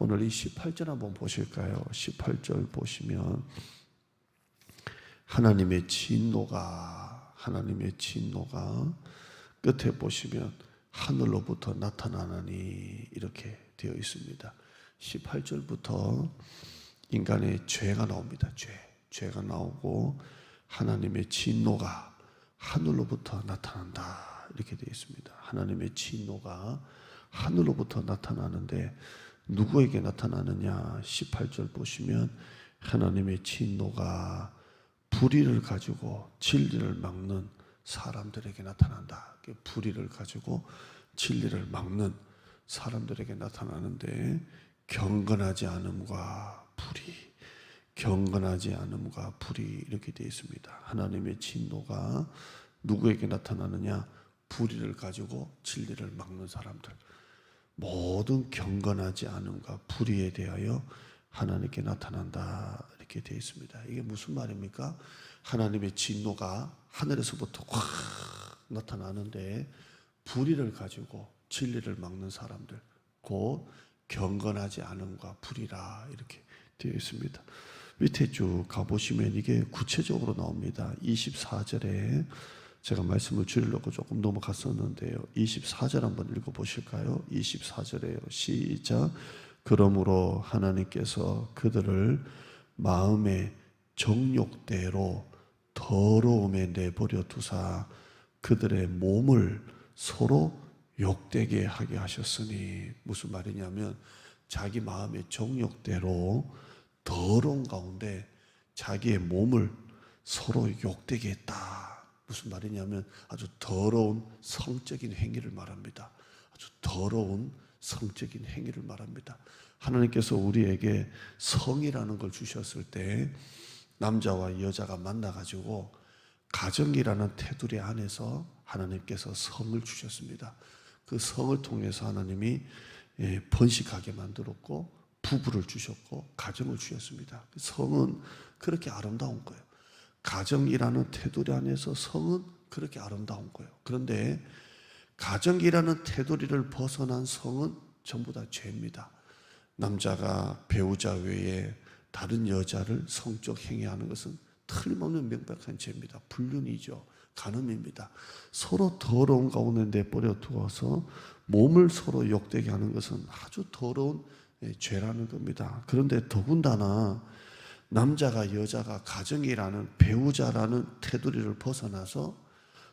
오늘 이 18절 한번 보실까요? 18절 보시면 하나님의 진노가 하나님의 진노가 끝에 보시면 하늘로부터 나타나니 이렇게 되어 있습니다. 18절부터 인간의 죄가 나옵니다. 죄. 죄가 나오고 하나님의 진노가 하늘로부터 나타난다. 이렇게 되어 있습니다. 하나님의 진노가 하늘로부터 나타나는데 누구에게 나타나느냐? 18절 보시면 하나님의 진노가 불의를 가지고 진리를 막는 사람들에게 나타난다. 불의를 가지고 진리를 막는 사람들에게 나타나는데 경건하지 않음과 불의, 경건하지 않음과 불의 이렇게 되어 있습니다. 하나님의 진노가 누구에게 나타나느냐? 불의를 가지고 진리를 막는 사람들. 모든 경건하지 않음과 불의에 대하여 하나님께 나타난다 이렇게 되어 있습니다. 이게 무슨 말입니까? 하나님의 진노가 하늘에서부터 확 나타나는데 불의를 가지고 진리를 막는 사람들 곧 경건하지 않음과 불의라 이렇게 되어 있습니다. 밑에 쭉 가보시면 이게 구체적으로 나옵니다. 24절에 제가 말씀을 줄이려고 조금 넘어갔었는데요. 24절 한번 읽어보실까요? 24절에요. 시작. 그러므로 하나님께서 그들을 마음의 정욕대로 더러움에 내버려 두사 그들의 몸을 서로 욕되게 하게 하셨으니 무슨 말이냐면 자기 마음의 정욕대로 더러운 가운데 자기의 몸을 서로 욕되게 했다. 무슨 말이냐면 아주 더러운 성적인 행위를 말합니다. 아주 더러운 성적인 행위를 말합니다. 하나님께서 우리에게 성이라는 걸 주셨을 때 남자와 여자가 만나가지고 가정이라는 테두리 안에서 하나님께서 성을 주셨습니다. 그 성을 통해서 하나님이 예, 번식하게 만들었고 부부를 주셨고 가정을 주셨습니다. 그 성은 그렇게 아름다운 거예요. 가정이라는 테두리 안에서 성은 그렇게 아름다운 거예요. 그런데 가정이라는 테두리를 벗어난 성은 전부 다 죄입니다. 남자가 배우자 외에 다른 여자를 성적 행위하는 것은 틀림없는 명백한 죄입니다. 불륜이죠. 간음입니다. 서로 더러운 가운데 내버려 두어서 몸을 서로 욕되게 하는 것은 아주 더러운 예, 죄라는 겁니다. 그런데 더군다나 남자가 여자가 가정이라는 배우자라는 테두리를 벗어나서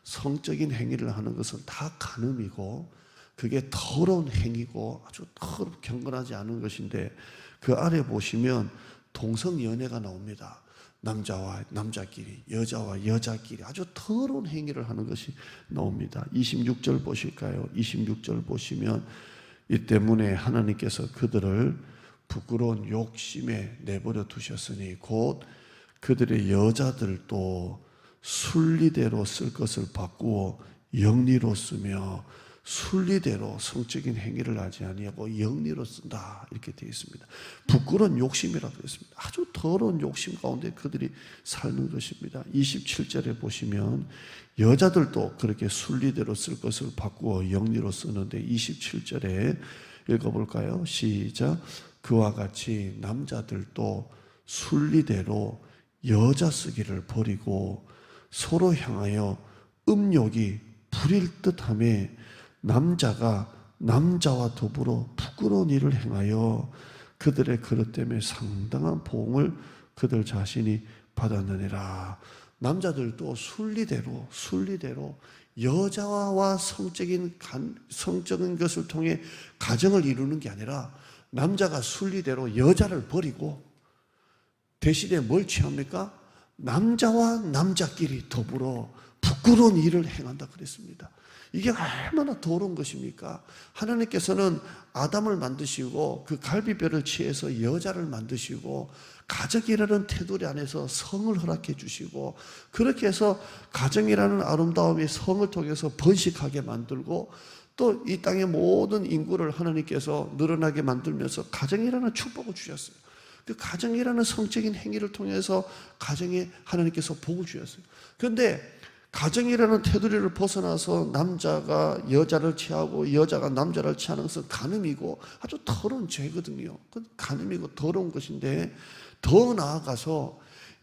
성적인 행위를 하는 것은 다 간음이고 그게 더러운 행위고 아주 더럽 경건하지 않은 것인데 그 아래 보시면 동성 연애가 나옵니다. 남자와 남자끼리, 여자와 여자끼리 아주 더러운 행위를 하는 것이 나옵니다. 26절 보실까요? 26절 보시면 이 때문에 하나님께서 그들을 부끄러운 욕심에 내버려 두셨으니 곧 그들의 여자들도 순리대로 쓸 것을 바꾸어 영리로 쓰며 순리대로 성적인 행위를 하지 아니하고 영리로 쓴다 이렇게 되어 있습니다. 부끄러운 욕심이라고 했습니다. 아주 더러운 욕심 가운데 그들이 사는 것입니다. 27절에 보시면 여자들도 그렇게 순리대로 쓸 것을 바꾸어 영리로 쓰는데 27절에 읽어볼까요? 시작. 그와 같이 남자들도 순리대로 여자 쓰기를 버리고 서로 향하여 음욕이 부릴 듯함에 남자가 남자와 더불어 부끄러운 일을 행하여 그들의 그릇 때문에 상당한 보응을 그들 자신이 받았느니라. 남자들도 순리대로 순리대로 여자와 성적인 간, 성적인 것을 통해 가정을 이루는 게 아니라 남자가 순리대로 여자를 버리고 대신에 뭘 취합니까? 남자와 남자끼리 더불어 부끄러운 일을 행한다 그랬습니다. 이게 얼마나 더러운 것입니까? 하나님께서는 아담을 만드시고 그 갈비뼈를 취해서 여자를 만드시고 가정이라는 테두리 안에서 성을 허락해 주시고 그렇게 해서 가정이라는 아름다움이 성을 통해서 번식하게 만들고 또 이 땅의 모든 인구를 하나님께서 늘어나게 만들면서 가정이라는 축복을 주셨어요. 그 가정이라는 성적인 행위를 통해서 가정에 하나님께서 복을 주셨어요. 그런데 가정이라는 테두리를 벗어나서 남자가 여자를 취하고 여자가 남자를 취하는 것은 간음이고 아주 더러운 죄거든요. 그 간음이고 더러운 것인데 더 나아가서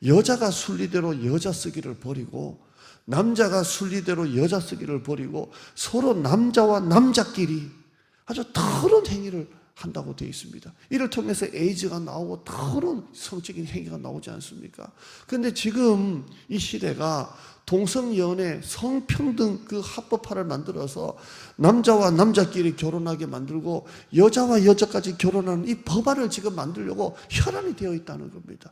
여자가 순리대로 여자 쓰기를 버리고 남자가 순리대로 여자 쓰기를 버리고 서로 남자와 남자끼리 아주 더러운 행위를 한다고 되어 있습니다. 이를 통해서 에이즈가 나오고 더러운 성적인 행위가 나오지 않습니까? 그런데 지금 이 시대가 동성연애, 성평등 그 합법화를 만들어서 남자와 남자끼리 결혼하게 만들고 여자와 여자까지 결혼하는 이 법안을 지금 만들려고 혈안이 되어 있다는 겁니다.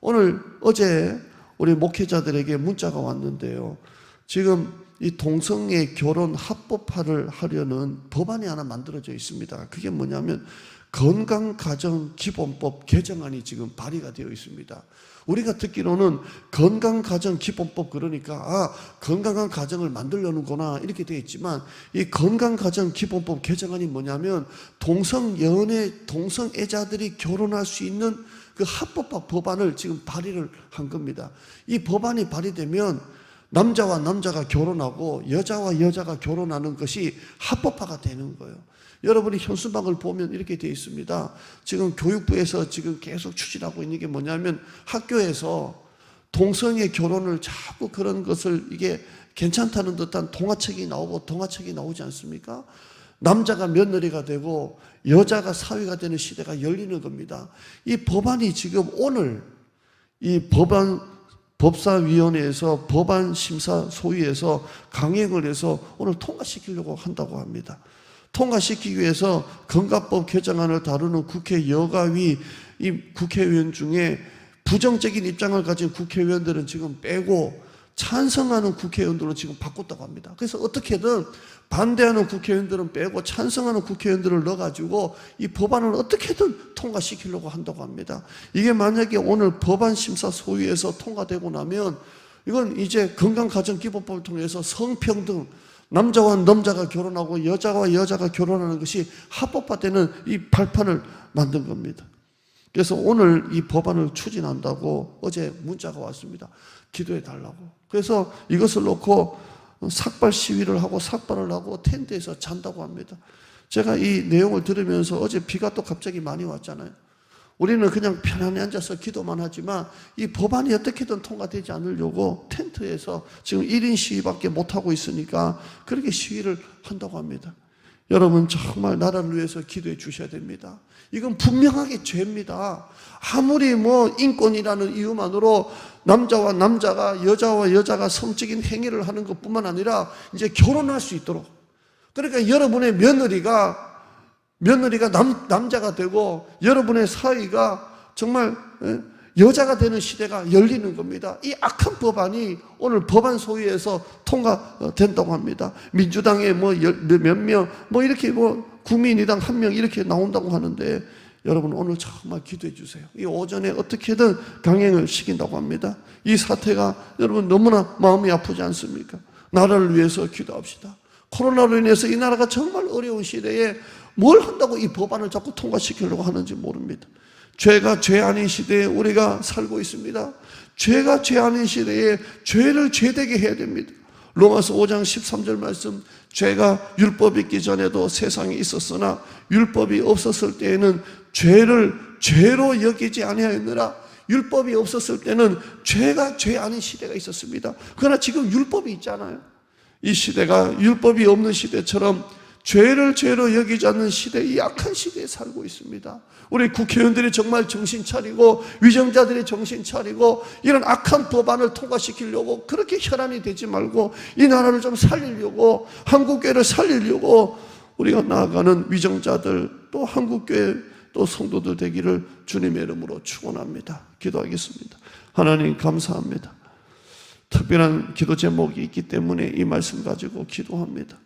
오늘 어제 우리 목회자들에게 문자가 왔는데요. 지금 이 동성애 결혼 합법화를 하려는 법안이 하나 만들어져 있습니다. 그게 뭐냐면 건강가정기본법 개정안이 지금 발의가 되어 있습니다. 우리가 듣기로는 건강 가정 기본법 그러니까 아 건강한 가정을 만들려는구나 이렇게 되어 있지만 이 건강 가정 기본법 개정안이 뭐냐면 동성 연애 동성 애자들이 결혼할 수 있는 그 합법화 법안을 지금 발의를 한 겁니다. 이 법안이 발의되면 남자와 남자가 결혼하고 여자와 여자가 결혼하는 것이 합법화가 되는 거예요. 여러분이 현수막을 보면 이렇게 되어 있습니다. 지금 교육부에서 지금 계속 추진하고 있는 게 뭐냐면 학교에서 동성애 결혼을 자꾸 그런 것을 이게 괜찮다는 듯한 동화책이 나오고 동화책이 나오지 않습니까? 남자가 며느리가 되고 여자가 사위가 되는 시대가 열리는 겁니다. 이 법안이 지금 오늘 이 법안 법사위원회에서 법안 심사 소위에서 강행을 해서 오늘 통과시키려고 한다고 합니다. 통과시키기 위해서 건강법 개정안을 다루는 국회 여가위 이 국회의원 중에 부정적인 입장을 가진 국회의원들은 지금 빼고 찬성하는 국회의원들로 지금 바꿨다고 합니다. 그래서 어떻게든 반대하는 국회의원들은 빼고 찬성하는 국회의원들을 넣어가지고 이 법안을 어떻게든 통과시키려고 한다고 합니다. 이게 만약에 오늘 법안 심사 소위에서 통과되고 나면 이건 이제 건강가정기본법을 통해서 성평등, 남자와 남자가 결혼하고 여자와 여자가 결혼하는 것이 합법화되는 이 발판을 만든 겁니다. 그래서 오늘 이 법안을 추진한다고 어제 문자가 왔습니다. 기도해 달라고. 그래서 이것을 놓고 삭발 시위를 하고 삭발을 하고 텐트에서 잔다고 합니다. 제가 이 내용을 들으면서 어제 비가 또 갑자기 많이 왔잖아요. 우리는 그냥 편안히 앉아서 기도만 하지만 이 법안이 어떻게든 통과되지 않으려고 텐트에서 지금 1인 시위밖에 못하고 있으니까 그렇게 시위를 한다고 합니다. 여러분 정말 나라를 위해서 기도해 주셔야 됩니다. 이건 분명하게 죄입니다. 아무리 뭐 인권이라는 이유만으로 남자와 남자가 여자와 여자가 성적인 행위를 하는 것뿐만 아니라 이제 결혼할 수 있도록 그러니까 여러분의 며느리가 며느리가 남, 남자가 되고 여러분의 사위가 정말 예, 여자가 되는 시대가 열리는 겁니다. 이 악한 법안이 오늘 법안 소위에서 통과된다고 합니다. 민주당에 뭐몇 명, 뭐 이렇게 뭐 국민의당 한 명 이렇게 나온다고 하는데 여러분 오늘 정말 기도해 주세요. 이 오전에 어떻게든 강행을 시킨다고 합니다. 이 사태가 여러분 너무나 마음이 아프지 않습니까? 나라를 위해서 기도합시다. 코로나로 인해서 이 나라가 정말 어려운 시대에 뭘 한다고 이 법안을 자꾸 통과시키려고 하는지 모릅니다. 죄가 죄 아닌 시대에 우리가 살고 있습니다. 죄가 죄 아닌 시대에 죄를 죄되게 해야 됩니다. 로마서 5장 13절 말씀 죄가 율법이 있기 전에도 세상에 있었으나 율법이 없었을 때에는 죄를 죄로 여기지 아니하였느라 율법이 없었을 때는 죄가 죄 아닌 시대가 있었습니다. 그러나 지금 율법이 있잖아요. 이 시대가 율법이 없는 시대처럼 죄를 죄로 여기지 않는 시대, 이 악한 시대에 살고 있습니다. 우리 국회의원들이 정말 정신 차리고 위정자들이 정신 차리고 이런 악한 법안을 통과시키려고 그렇게 혈안이 되지 말고 이 나라를 좀 살리려고 한국교회를 살리려고 우리가 나아가는 위정자들 또 한국교회 또 성도들 되기를 주님의 이름으로 축원합니다. 기도하겠습니다. 하나님 감사합니다. 특별한 기도 제목이 있기 때문에 이 말씀 가지고 기도합니다.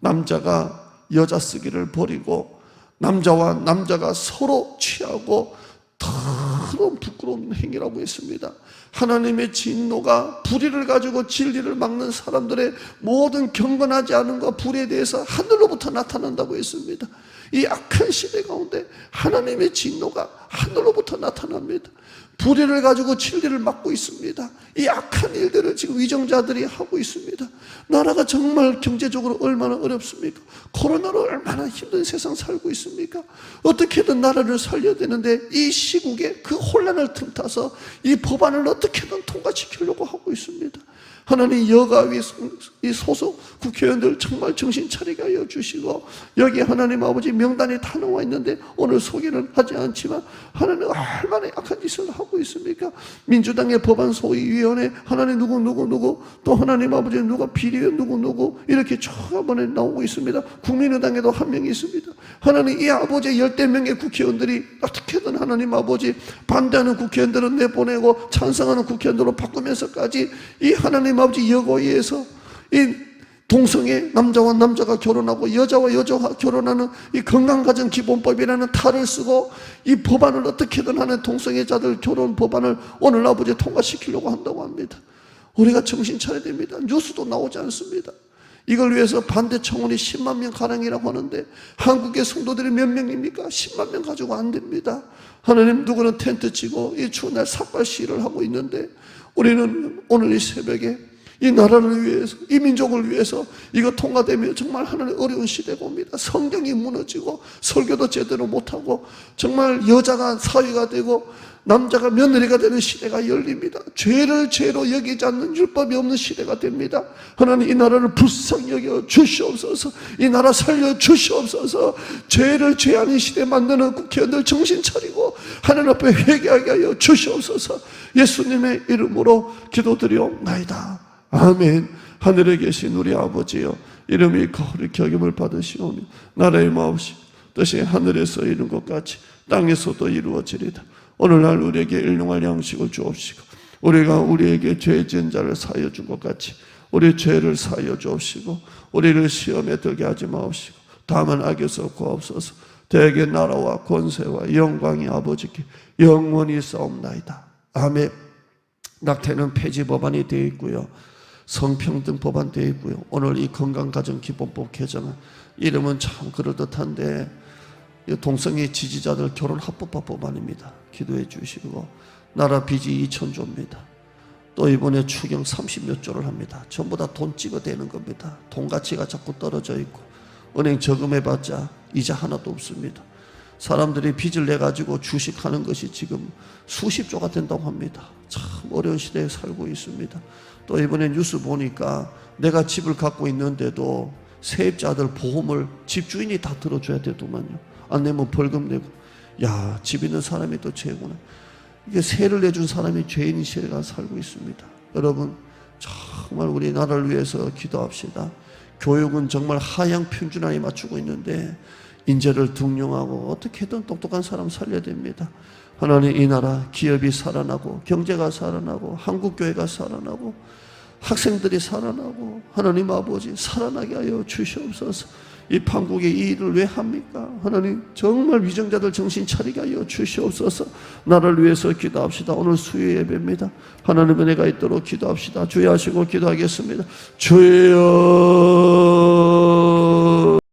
남자가 여자 쓰기를 버리고 남자와 남자가 서로 취하고 더러운 부끄러운 행위라고 했습니다. 하나님의 진노가 불의를 가지고 진리를 막는 사람들의 모든 경건하지 않은과 불에 대해서 하늘로부터 나타난다고 했습니다. 이 악한 시대 가운데 하나님의 진노가 하늘로부터 나타납니다. 불의를 가지고 진리를 막고 있습니다. 이 악한 일들을 지금 위정자들이 하고 있습니다. 나라가 정말 경제적으로 얼마나 어렵습니까? 코로나로 얼마나 힘든 세상 살고 있습니까? 어떻게든 나라를 살려야 되는데 이 시국에 그 혼란을 틈타서 이 법안을 어떻게든 통과시키려고 하고 있습니다. 하나님 여가 위이 소속 국회의원들 정말 정신 차리게 하여 주시고 여기 하나님 아버지 명단이 다 나와 있는데 오늘 소개는 하지 않지만 하나님 얼마나 악한 짓을 하고 있습니까? 민주당의 법안 소위위원회 하나님 누구 누구 누구 또 하나님 아버지 누가 비리위원 누구 누구 이렇게 쭉 한번에 나오고 있습니다. 국민의당에도 한 명이 있습니다. 하나님 이 아버지 열대 명의 국회의원들이 어떻게든 하나님 아버지 반대하는 국회의원들은 내보내고 찬성하는 국회의원들로 바꾸면서까지 이 하나님 아버지 여고위에서 이 동성애 남자와 남자가 결혼하고 여자와 여자가 결혼하는 이 건강가정 기본법이라는 탈을 쓰고 이 법안을 어떻게든 하는 동성애자들 결혼 법안을 오늘 아버지 통과시키려고 한다고 합니다. 우리가 정신 차려야 됩니다. 뉴스도 나오지 않습니다. 이걸 위해서 반대 청원이 10만 명 가량이라고 하는데 한국의 성도들이 몇 명입니까? 10만 명 가지고 안 됩니다. 하나님 누구는 텐트 치고 이 추운 날 삭발 시위를 하고 있는데 우리는 오늘 이 새벽에 이 나라를 위해서 이 민족을 위해서 이거 통과되면 정말 하나님 어려운 시대가 옵니다. 성경이 무너지고 설교도 제대로 못하고 정말 여자가 사위가 되고 남자가 며느리가 되는 시대가 열립니다. 죄를 죄로 여기지 않는 율법이 없는 시대가 됩니다. 하나님 이 나라를 불쌍히 여겨 주시옵소서. 이 나라 살려 주시옵소서. 죄를 죄 아닌 시대 만드는 국회의원들 정신 차리고 하나님 앞에 회개하게 하여 주시옵소서. 예수님의 이름으로 기도드리옵나이다. 아멘. 하늘에 계신 우리 아버지여 이름이 거룩히 격임을 받으시오며 나라의 마음시 뜻이 하늘에서 이룬 것 같이 땅에서도 이루어지리다. 오늘날 우리에게 일용할 양식을 주옵시고 우리가 우리에게 죄 지은 자를 사여 준 것 같이 우리 죄를 사여 주옵시고 우리를 시험에 들게 하지 마옵시고 다만 악에서 구하옵소서 대개 나라와 권세와 영광이 아버지께 영원히 싸움나이다. 아멘. 낙태는 폐지 법안이 되어 있고요. 성평등 법안 되어 있고요. 오늘 이 건강가정기본법 개정은 이름은 참 그럴듯한데 이 동성애 지지자들 결혼 합법화 법안입니다. 기도해 주시고 나라 빚이 2천조입니다. 또 이번에 추경 30몇 조를 합니다. 전부 다 돈 찍어대는 겁니다. 돈 가치가 자꾸 떨어져 있고 은행 저금해봤자 이자 하나도 없습니다. 사람들이 빚을 내 가지고 주식하는 것이 지금 수십조가 된다고 합니다. 참 어려운 시대에 살고 있습니다. 또 이번에 뉴스 보니까 내가 집을 갖고 있는데도 세입자들 보험을 집주인이 다 들어줘야 되더만요. 안 내면 벌금 내고. 야, 집 있는 사람이 또 죄구나. 이게 세를 내준 사람이 죄인인 시대가 살고 있습니다. 여러분, 정말 우리 나라를 위해서 기도합시다. 교육은 정말 하향 평준화에 맞추고 있는데 인재를 등용하고 어떻게든 똑똑한 사람 살려야 됩니다. 하나님 이 나라 기업이 살아나고 경제가 살아나고 한국 교회가 살아나고 학생들이 살아나고 하나님 아버지 살아나게 하여 주시옵소서. 이 판국에 이 일을 왜 합니까? 하나님 정말 위정자들 정신 차리게 하여 주시옵소서. 나를 위해서 기도합시다. 오늘 수요 예배입니다. 하나님의 은혜가 있도록 기도합시다. 주의하시고 기도하겠습니다. 주여